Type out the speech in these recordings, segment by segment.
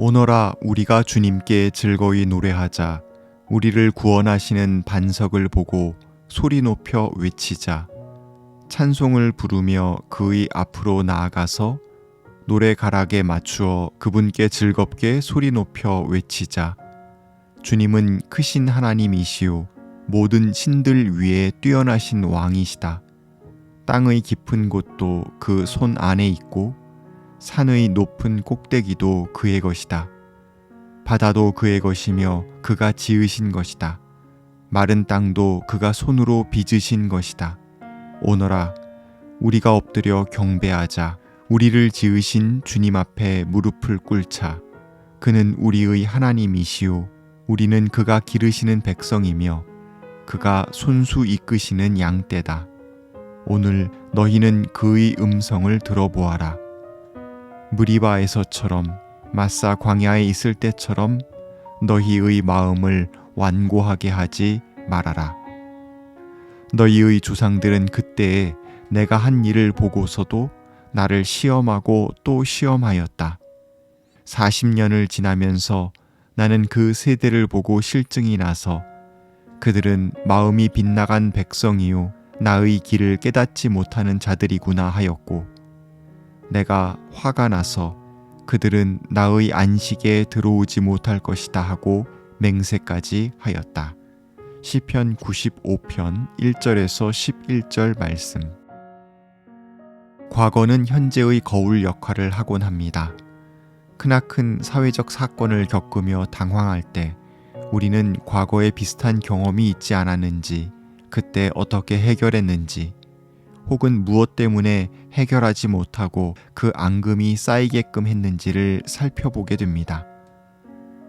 오너라 우리가 주님께 즐거이 노래하자. 우리를 구원하시는 반석을 보고 소리 높여 외치자. 찬송을 부르며 그의 앞으로 나아가서 노래 가락에 맞추어 그분께 즐겁게 소리 높여 외치자. 주님은 크신 하나님이시오. 모든 신들 위에 뛰어나신 왕이시다. 땅의 깊은 곳도 그 손 안에 있고 산의 높은 꼭대기도 그의 것이다. 바다도 그의 것이며 그가 지으신 것이다. 마른 땅도 그가 손으로 빚으신 것이다. 오너라, 우리가 엎드려 경배하자. 우리를 지으신 주님 앞에 무릎을 꿇자. 그는 우리의 하나님이시오. 우리는 그가 기르시는 백성이며 그가 손수 이끄시는 양떼다. 오늘 너희는 그의 음성을 들어보아라. 무리바에서처럼 마사 광야에 있을 때처럼 너희의 마음을 완고하게 하지 말아라. 너희의 조상들은 그때에 내가 한 일을 보고서도 나를 시험하고 또 시험하였다. 40년을 지나면서 나는 그 세대를 보고 실증이 나서 그들은 마음이 빗나간 백성이요 나의 길을 깨닫지 못하는 자들이구나 하였고 내가 화가 나서 그들은 나의 안식에 들어오지 못할 것이다 하고 맹세까지 하였다. 시편 95편 1절에서 11절 말씀. 과거는 현재의 거울 역할을 하곤 합니다. 크나큰 사회적 사건을 겪으며 당황할 때 우리는 과거에 비슷한 경험이 있지 않았는지, 그때 어떻게 해결했는지, 혹은 무엇 때문에 해결하지 못하고 그 앙금이 쌓이게끔 했는지를 살펴보게 됩니다.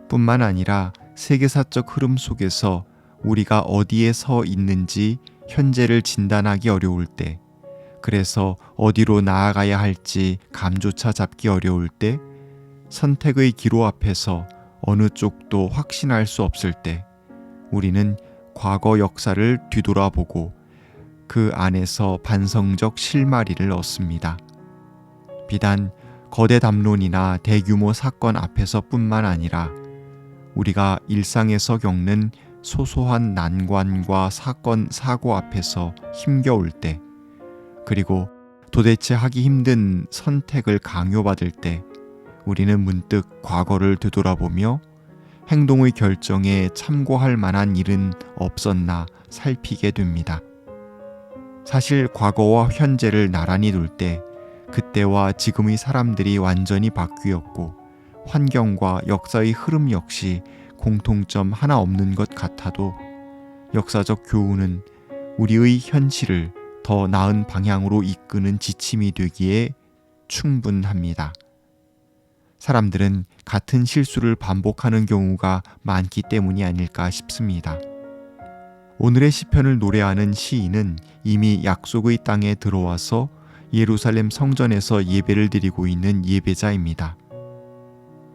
뿐만 아니라 세계사적 흐름 속에서 우리가 어디에 서 있는지 현재를 진단하기 어려울 때, 그래서 어디로 나아가야 할지 감조차 잡기 어려울 때, 선택의 기로 앞에서 어느 쪽도 확신할 수 없을 때, 우리는 과거 역사를 뒤돌아보고 그 안에서 반성적 실마리를 얻습니다. 비단 거대 담론이나 대규모 사건 앞에서 뿐만 아니라 우리가 일상에서 겪는 소소한 난관과 사건, 사고 앞에서 힘겨울 때, 그리고 도대체 하기 힘든 선택을 강요받을 때, 우리는 문득 과거를 되돌아보며 행동의 결정에 참고할 만한 일은 없었나 살피게 됩니다. 사실 과거와 현재를 나란히 둘 때 그때와 지금의 사람들이 완전히 바뀌었고 환경과 역사의 흐름 역시 공통점 하나 없는 것 같아도 역사적 교훈은 우리의 현실을 더 나은 방향으로 이끄는 지침이 되기에 충분합니다. 사람들은 같은 실수를 반복하는 경우가 많기 때문이 아닐까 싶습니다. 오늘의 시편을 노래하는 시인은 이미 약속의 땅에 들어와서 예루살렘 성전에서 예배를 드리고 있는 예배자입니다.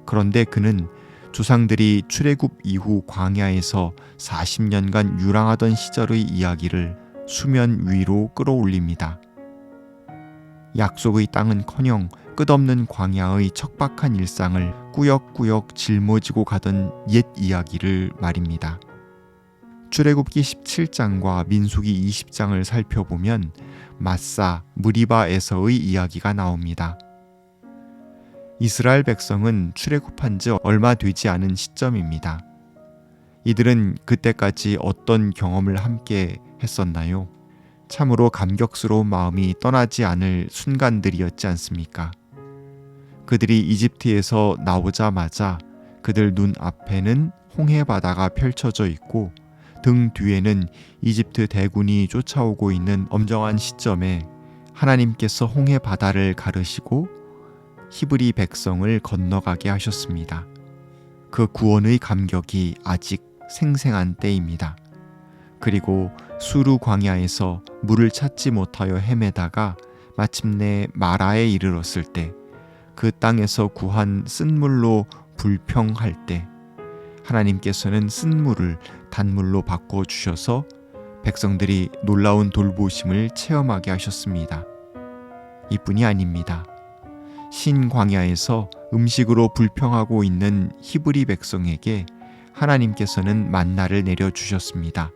그런데 그는 조상들이 출애굽 이후 광야에서 40년간 유랑하던 시절의 이야기를 수면 위로 끌어올립니다. 약속의 땅은커녕 끝없는 광야의 척박한 일상을 꾸역꾸역 짊어지고 가던 옛 이야기를 말입니다. 출애굽기 17장과 민수기 20장을 살펴보면 마사, 무리바에서의 이야기가 나옵니다. 이스라엘 백성은 출애굽한 지 얼마 되지 않은 시점입니다. 이들은 그때까지 어떤 경험을 함께 했었나요? 참으로 감격스러운 마음이 떠나지 않을 순간들이었지 않습니까? 그들이 이집트에서 나오자마자 그들 눈 앞에는 홍해 바다가 펼쳐져 있고 등 뒤에는 이집트 대군이 쫓아오고 있는 엄정한 시점에 하나님께서 홍해 바다를 가르시고 히브리 백성을 건너가게 하셨습니다. 그 구원의 감격이 아직 생생한 때입니다. 그리고 수루 광야에서 물을 찾지 못하여 헤매다가 마침내 마라에 이르렀을 때 그 땅에서 구한 쓴물로 불평할 때 하나님께서는 쓴물을 단물로 바꿔 주셔서 백성들이 놀라운 돌보심을 체험하게 하셨습니다. 이뿐이 아닙니다. 신광야에서 음식으로 불평하고 있는 히브리 백성에게 하나님께서는 만나를 내려 주셨습니다.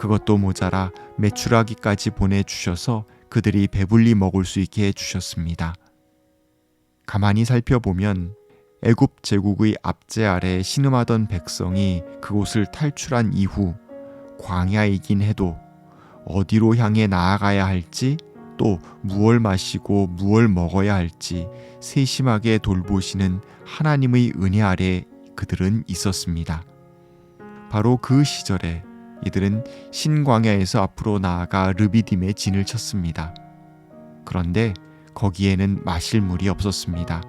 그것도 모자라 메추라기까지 보내 주셔서 그들이 배불리 먹을 수 있게 해 주셨습니다. 가만히 살펴보면 애굽 제국의 압제 아래 신음하던 백성이 그곳을 탈출한 이후 광야이긴 해도 어디로 향해 나아가야 할지 또 무얼 마시고 무얼 먹어야 할지 세심하게 돌보시는 하나님의 은혜 아래 그들은 있었습니다. 바로 그 시절에 이들은 신광야에서 앞으로 나아가 르비딤에 진을 쳤습니다. 그런데 거기에는 마실 물이 없었습니다.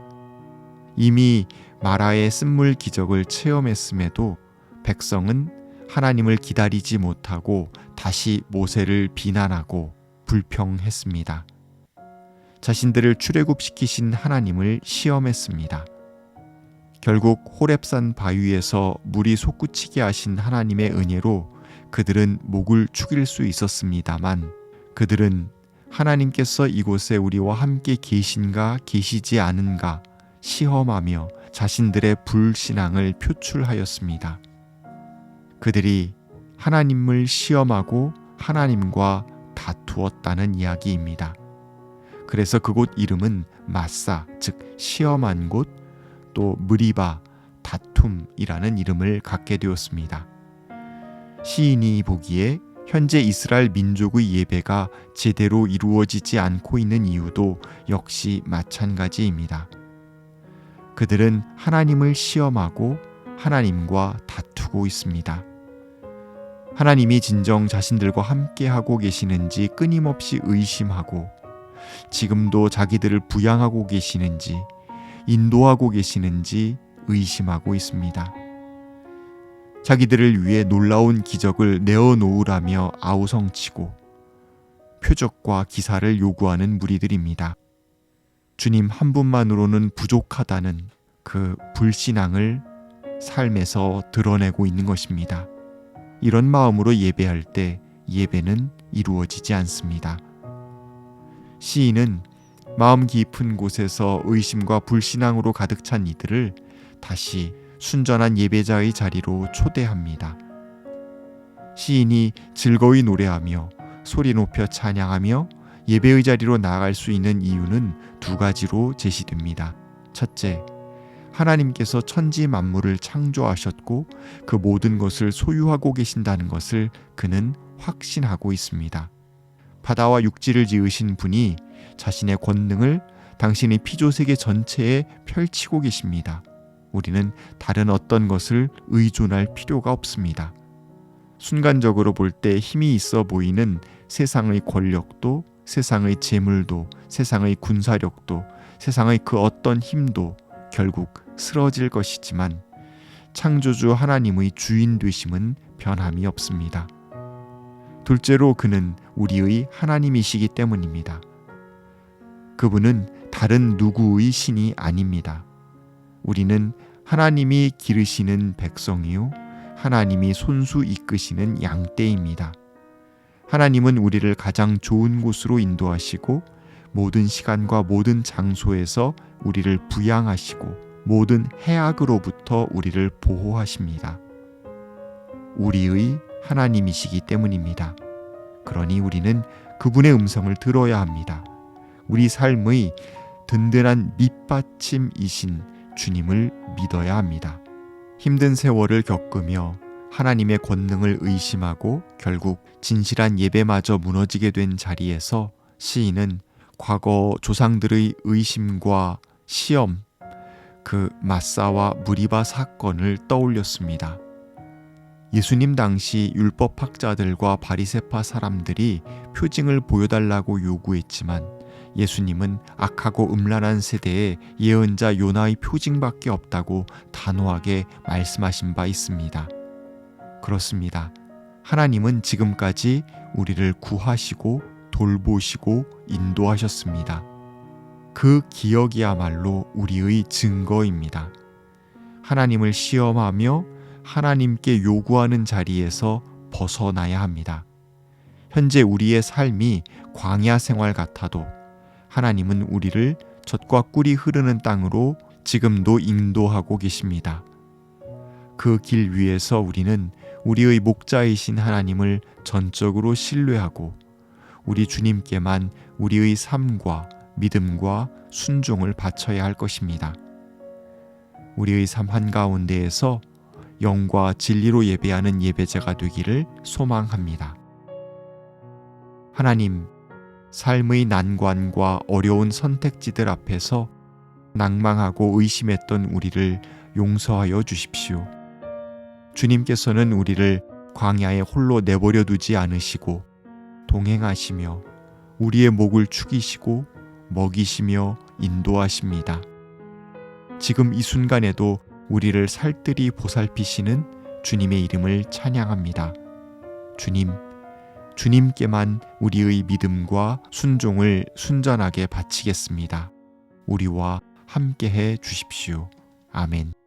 이미 마라의 쓴물 기적을 체험했음에도 백성은 하나님을 기다리지 못하고 다시 모세를 비난하고 불평했습니다. 자신들을 출애굽시키신 하나님을 시험했습니다. 결국 호렙산 바위에서 물이 솟구치게 하신 하나님의 은혜로 그들은 목을 축일 수 있었습니다만 그들은 하나님께서 이곳에 우리와 함께 계신가 계시지 않은가 시험하며 자신들의 불신앙을 표출하였습니다. 그들이 하나님을 시험하고 하나님과 다투었다는 이야기입니다. 그래서 그곳 이름은 마사, 즉 시험한 곳, 또 무리바, 다툼이라는 이름을 갖게 되었습니다. 시인이 보기에 현재 이스라엘 민족의 예배가 제대로 이루어지지 않고 있는 이유도 역시 마찬가지입니다. 그들은 하나님을 시험하고 하나님과 다투고 있습니다. 하나님이 진정 자신들과 함께 하고 계시는지 끊임없이 의심하고 지금도 자기들을 부양하고 계시는지 인도하고 계시는지 의심하고 있습니다. 자기들을 위해 놀라운 기적을 내어 놓으라며 아우성치고 표적과 기사를 요구하는 무리들입니다. 주님 한 분만으로는 부족하다는 그 불신앙을 삶에서 드러내고 있는 것입니다. 이런 마음으로 예배할 때 예배는 이루어지지 않습니다. 시인은 마음 깊은 곳에서 의심과 불신앙으로 가득 찬 이들을 다시 순전한 예배자의 자리로 초대합니다. 시인이 즐거이 노래하며 소리 높여 찬양하며 예배의 자리로 나아갈 수 있는 이유는 두 가지로 제시됩니다. 첫째, 하나님께서 천지 만물을 창조하셨고 그 모든 것을 소유하고 계신다는 것을 그는 확신하고 있습니다. 바다와 육지를 지으신 분이 자신의 권능을 당신의 피조 세계 전체에 펼치고 계십니다. 우리는 다른 어떤 것을 의존할 필요가 없습니다. 순간적으로 볼 때 힘이 있어 보이는 세상의 권력도, 세상의 재물도, 세상의 군사력도, 세상의 그 어떤 힘도 결국 쓰러질 것이지만 창조주 하나님의 주인 되심은 변함이 없습니다. 둘째로 그는 우리의 하나님이시기 때문입니다. 그분은 다른 누구의 신이 아닙니다. 우리는 하나님이 기르시는 백성이요 하나님이 손수 이끄시는 양떼입니다. 하나님은 우리를 가장 좋은 곳으로 인도하시고 모든 시간과 모든 장소에서 우리를 부양하시고 모든 해악으로부터 우리를 보호하십니다. 우리의 하나님이시기 때문입니다. 그러니 우리는 그분의 음성을 들어야 합니다. 우리 삶의 든든한 밑받침이신 주님을 믿어야 합니다. 힘든 세월을 겪으며 하나님의 권능을 의심하고 결국 진실한 예배마저 무너지게 된 자리에서 시인은 과거 조상들의 의심과 시험, 그 마사와 무리바 사건을 떠올렸습니다. 예수님 당시 율법학자들과 바리세파 사람들이 표징을 보여달라고 요구했지만 예수님은 악하고 음란한 세대에 예언자 요나의 표징밖에 없다고 단호하게 말씀하신 바 있습니다. 그렇습니다. 하나님은 지금까지 우리를 구하시고 돌보시고 인도하셨습니다. 그 기억이야말로 우리의 증거입니다. 하나님을 시험하며 하나님께 요구하는 자리에서 벗어나야 합니다. 현재 우리의 삶이 광야 생활 같아도 하나님은 우리를 젖과 꿀이 흐르는 땅으로 지금도 인도하고 계십니다. 그 길 위에서 우리는 우리의 목자이신 하나님을 전적으로 신뢰하고 우리 주님께만 우리의 삶과 믿음과 순종을 바쳐야 할 것입니다. 우리의 삶 한가운데에서 영과 진리로 예배하는 예배자가 되기를 소망합니다. 하나님, 삶의 난관과 어려운 선택지들 앞에서 낭망하고 의심했던 우리를 용서하여 주십시오. 주님께서는 우리를 광야에 홀로 내버려 두지 않으시고 동행하시며 우리의 목을 축이시고 먹이시며 인도하십니다. 지금 이 순간에도 우리를 살뜰히 보살피시는 주님의 이름을 찬양합니다. 주님, 주님께만 우리의 믿음과 순종을 순전하게 바치겠습니다. 우리와 함께 해 주십시오. 아멘.